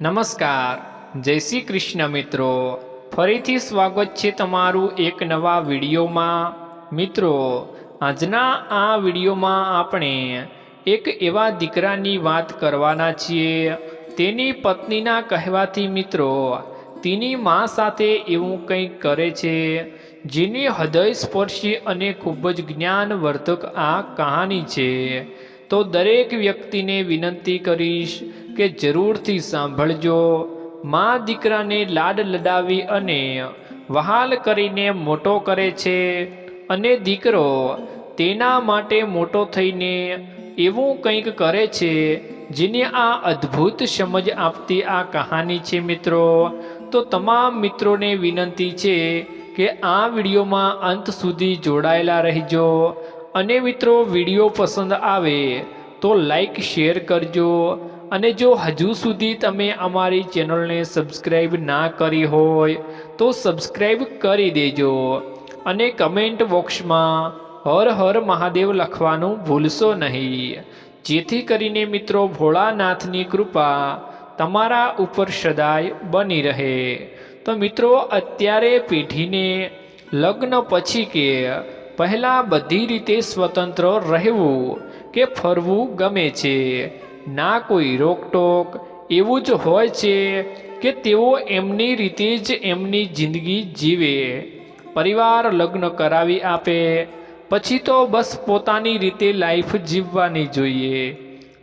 નમસ્કાર. જય શ્રી કૃષ્ણ મિત્રો. ફરીથી સ્વાગત છે તમારું એક નવા વિડીયોમાં. મિત્રો, આજના આ વિડીયોમાં આપણે એક એવા દીકરાની વાત કરવાના છીએ. તેની પત્નીના કહેવાથી મિત્રો, તેની મા સાથે એવું કંઈક કરે છે, જેની હૃદય સ્પર્શી અને ખૂબ જ જ્ઞાનવર્ધક આ કહાની છે. તો દરેક વ્યક્તિને વિનંતી કરીશ કે જરૂરથી સાંભળજો. મા દીકરાને લાડ લડાવી અને વહાલ કરીને મોટો કરે છે. અને દીકરો તેના માટે મોટો થઈને એવું કંઈક કરે છે, જેને આ અદ્ભુત સમજ આપતી આ કહાની છે મિત્રો. તો તમામ મિત્રોને વિનંતી છે કે આ વિડીયોમાં અંત સુધી જોડાયેલા રહેજો. અને મિત્રો, વીડિયો પસંદ આવે તો લાઈક, શેર કરજો. અને જો હજુ સુધી તમે અમારી ચેનલને સબસ્ક્રાઈબ ના કરી હોય, તો સબસ્ક્રાઈબ કરી દેજો અને કમેન્ટ બોક્સમાં હર હર મહાદેવ લખવાનું ભૂલશો નહીં. જેથી કરીને મિત્રો ભોળાનાથની કૃપા તમારા ઉપર સદાય બની રહે. તો મિત્રો અત્યારે પેઢીને લગ્ન પછી કે પહેલાં બધી રીતે સ્વતંત્ર રહેવું કે ફરવું ગમે છે. ના કોઈ રોકટોક. એવું જ હોય છે કે તેઓ એમની રીતે જ એમની જિંદગી જીવે. પરિવાર લગ્ન કરાવી આપે. પછી તો બસ પોતાની રીતે લાઈફ જીવવાની જોઈએ.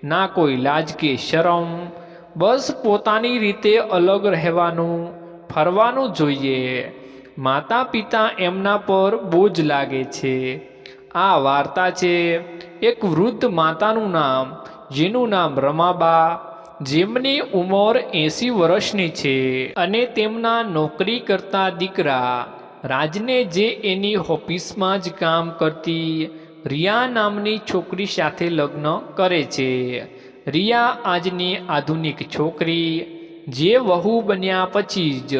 ના કોઈ લાજ કે શરમ. બસ પોતાની રીતે અલગ રહેવાનું, ફરવાનું જોઈએ. માતા પિતા એમના પર બોજ લાગે છે. આ વાર્તા છે એક વૃદ્ધ માતાનું નામ જેનું નામ રમાબા, જેમની ઉંમર એંસી વર્ષની છે અને તેમના નોકરી કરતા દીકરા રાજને જે એની ઓફિસમાં જ કામ કરતી રિયા નામની છોકરી સાથે લગ્ન કરે છે. રિયા આજની આધુનિક છોકરી, જે વહુ બન્યા પછી જ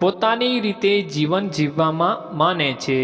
પોતાની રીતે જીવન જીવવામાં માને છે.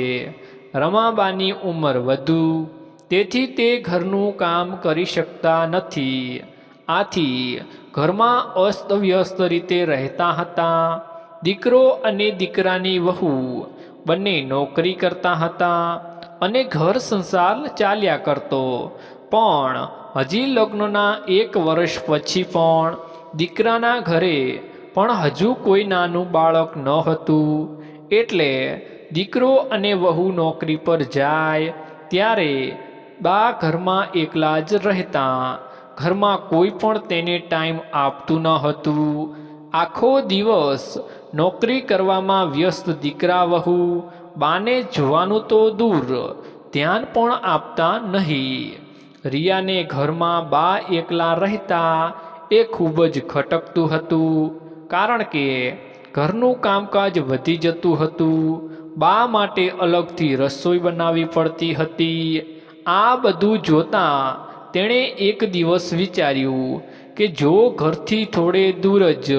રમાબાની ઉંમર વધુ તેથી તે ઘરનું કામ કરી શકતા નથી. આથી ઘરમાં અસ્તવ્યસ્ત રીતે રહેતા હતા. દીકરો અને દીકરાની વહુ બંને નોકરી કરતા હતા અને ઘર સંસાર ચાલ્યા કરતો. પણ હજી લગ્નના એક વર્ષ પછી પણ દીકરાના ઘરે પણ હજુ કોઈ નાનું બાળક ન હતું. એટલે દીકરો અને વહુ નોકરી પર જાય ત્યારે બા ઘરમાં એકલા જ રહેતા. ઘરમાં કોઈ પણ તેને ટાઈમ આપતું ન હતું. આખો દિવસ નોકરી કરવામાં વ્યસ્ત દીકરા વહુ. બાને જોવાનું તો દૂર, ધ્યાન પણ આપતા નહીં. રિયાને ઘરમાં બા એકલા રહેતા એ ખૂબ જ ખટકતું હતું. કારણ કે ઘરનું કામકાજ વધી જતું હતું. બા માટે અલગથી રસોઈ બનાવવી પડતી હતી. આ બધું જોતાં તેણે એક દિવસ વિચાર્યું કે જો ઘરથી થોડે દૂર જ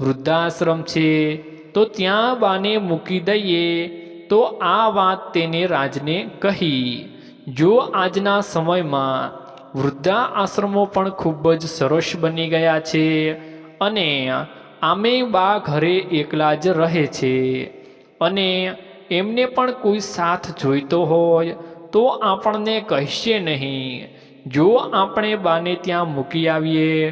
વૃદ્ધાશ્રમ છે, તો ત્યાં બાને મૂકી દઈએ, તો આ વાત તેને રાજને કહી. જો આજના સમયમાં વૃદ્ધા આશ્રમો પણ ખૂબ જ સરસ બની ગયા છે અને આમે બા ઘરે એકલા જ રહે છે અને એમને પણ કોઈ સાથ જોઈતો હોય તો આપણને કહેશે નહીં. જો આપણે બાને ત્યાં મૂકી આવીએ,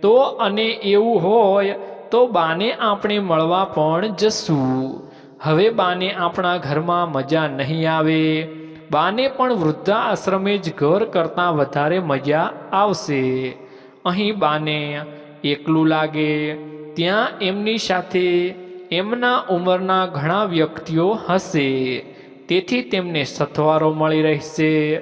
તો અને એવું હોય, તો બાને આપણે મળવા પણ જશું. હવે બાને આપણા ઘરમાં મજા નહીં આવે. બાને પણ વૃદ્ધા આશ્રમે જ ઘર કરતાં વધારે મજા આવશે. અહીં બાને એકલું લાગે, ત્યાં એમની સાથે એમના ઉંમરના ઘણા વ્યક્તિઓ હશે. તેથી તેમને સથવારો મળી રહેશે.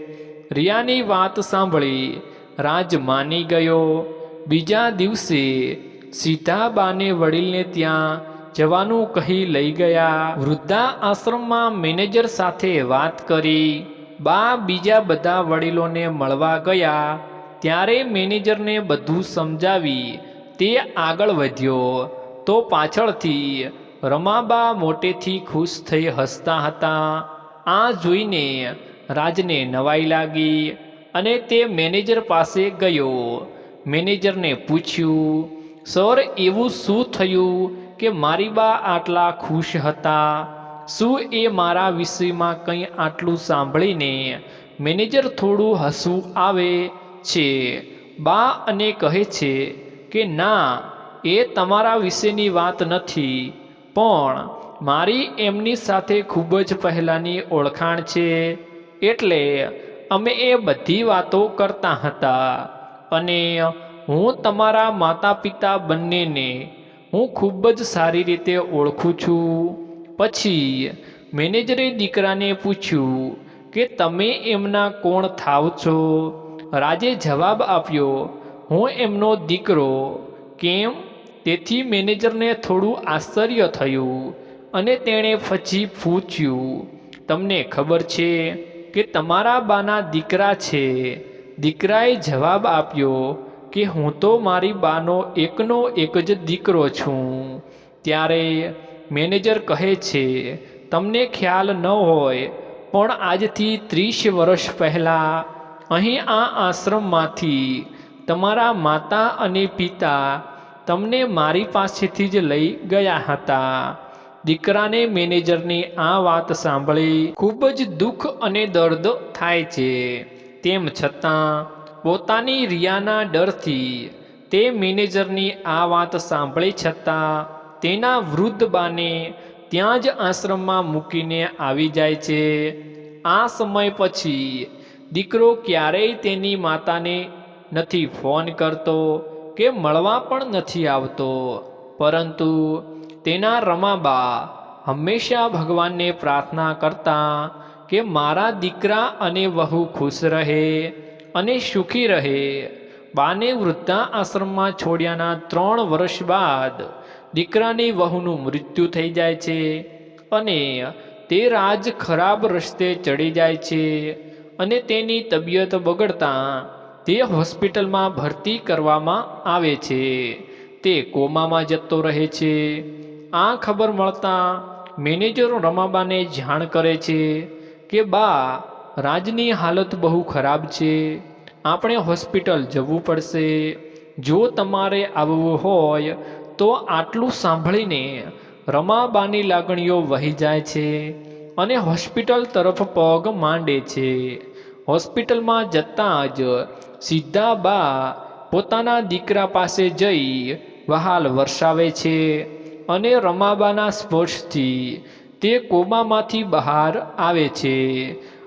રિયાની વાત સાંભળી રાજ માની ગયો. બીજા દિવસે સીધા બાને વડીલને ત્યાં જવાનું કહી લઈ ગયા. વૃદ્ધા આશ્રમમાં મેનેજર સાથે વાત કરી. બા બીજા બધા વડીલોને મળવા ગયા. ત્યારે મેનેજરને બધું સમજાવી તે આગળ વધ્યો. તો પાછળથી રમાબા મોટેથી ખુશ થઈ હસતા હતા. આ જોઈને રાજને નવાઈ લાગી અને તે મેનેજર પાસે ગયો. મેનેજરને પૂછ્યું, સર, એવું શું થયું કે મારી બા આટલા ખુશ હતા? શું એ મારા વિષયમાં કંઈ આટલું સાંભળીને મેનેજર થોડું હસવું આવે છે? બા અને કહે છે કે, ના, એ તમારા વિશેની વાત નથી, પણ મારી એમની સાથે ખૂબ જ પહેલાંની ઓળખાણ છે. એટલે અમે એ બધી વાતો કરતા હતા. અને હું તમારા માતા પિતા બંનેને હું ખૂબ જ સારી રીતે ઓળખું છું. પછી મેનેજરે દીકરાને પૂછ્યું કે તમે એમના કોણ થાવ છો? રાજે જવાબ આપ્યો, હું એમનો દીકરો. કેમ? તેથી મેનેજરને થોડું આશ્ચર્ય થયું. અને તેણે પછી પૂછ્યું, તમને ખબર છે કે તમારા બાના દીકરા છે? દીકરાએ જવાબ આપ્યો કે, હું તો મારી બાનો એકનો એક જ દીકરો છું. ત્યારે મેનેજર કહે છે, તમને ખ્યાલ ન હોય, પણ આજથી ત્રીસ વર્ષ પહેલાં અહીં આ આશ્રમમાંથી તમારા માતા અને પિતા તમને મારી પાસેથી જ લઈ ગયા હતા. દીકરાને મેનેજરની આ વાત સાંભળી ખૂબ જ દુઃખ અને દર્દ થાય છે. તેમ છતાં, પોતાની રિયાના ડરથી તે મેનેજરની આ વાત સાંભળી છતાં, તેના વૃદ્ધ બાને ત્યાં જ આશ્રમમાં મૂકીને આવી જાય છે. આ સમય પછી દીકરો ક્યારેય તેની માતાને નથી ફોન કરતો કે મળવા પણ નથી આવતો. પરંતુ તેના રમાબા હંમેશા ભગવાનને પ્રાર્થના કરતા કે મારા દીકરા અને વહુ ખુશ રહે અને સુખી રહે. બાને વૃદ્ધા આશ્રમમાં છોડ્યાના ત્રણ વર્ષ બાદ દીકરાની વહુનું મૃત્યુ થઈ જાય છે અને તે રાજ ખરાબ રસ્તે ચડી જાય છે અને તેની તબિયત બગડતા તે હોસ્પિટલમાં ભરતી કરવામાં આવે છે. તે કોમામાં જતો રહે છે આ ખબર મળતા મેનેજરો રમાબાને જાણ કરે છે કે, બા, રાજની હાલત બહુ ખરાબ છે. આપણે હોસ્પિટલ જવું પડશે. જો તમારે આવવું હોય, તો આટલું સાંભળીને રમાબાની લાગણીઓ વહી જાય છે અને હોસ્પિટલ તરફ પગ માંડે છે. હોસ્પિટલમાં જતાં જ સીધા બા પોતાના દીકરા પાસે જઈ વહાલ વરસાવે છે. અને રમાબાના સ્પર્શથી તે કોમામાંથી બહાર આવે છે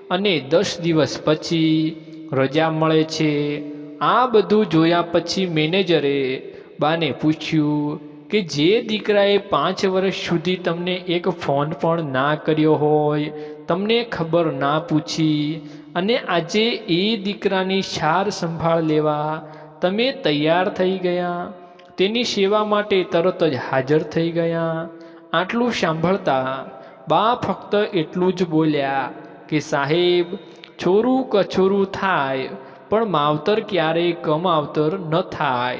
અને દસ દિવસ પછી રજા મળે છે. આ બધું જોયા પછી મેનેજરે બાને પૂછ્યું કે જે દીકરાએ પાંચ વર્ષ સુધી તમને એક ફોન પણ ના કર્યો હોય, તમને ખબર ના પૂછી અને આજે એ દીકરાની સાર સંભાળ લેવા તમે તૈયાર થઈ ગયા? તેની સેવા માટે તરત જ હાજર થઈ ગયા. આટલું સાંભળતા બા ફક્ત એટલું જ બોલ્યા કે, સાહેબ, છોરું કછોરું થાય, પણ માવતર ક્યારેય કમાવતર ન થાય.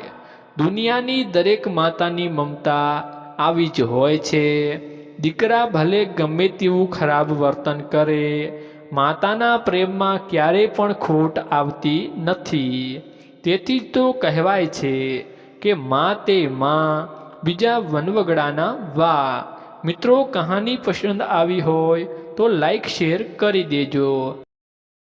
દુનિયાની દરેક માતાની મમતા આવી જ હોય છે. દીકરા ભલે ગમે તેવું ખરાબ વર્તન કરે, માતાના પ્રેમમાં ક્યારેય પણ ખોટ આવતી નથી. તેથી તો કહેવાય છે કે મા તે માં, બીજા વનવગડાના વા. મિત્રો, કહાની પસંદ આવી હોય તો લાઈક શેર કરી દેજો.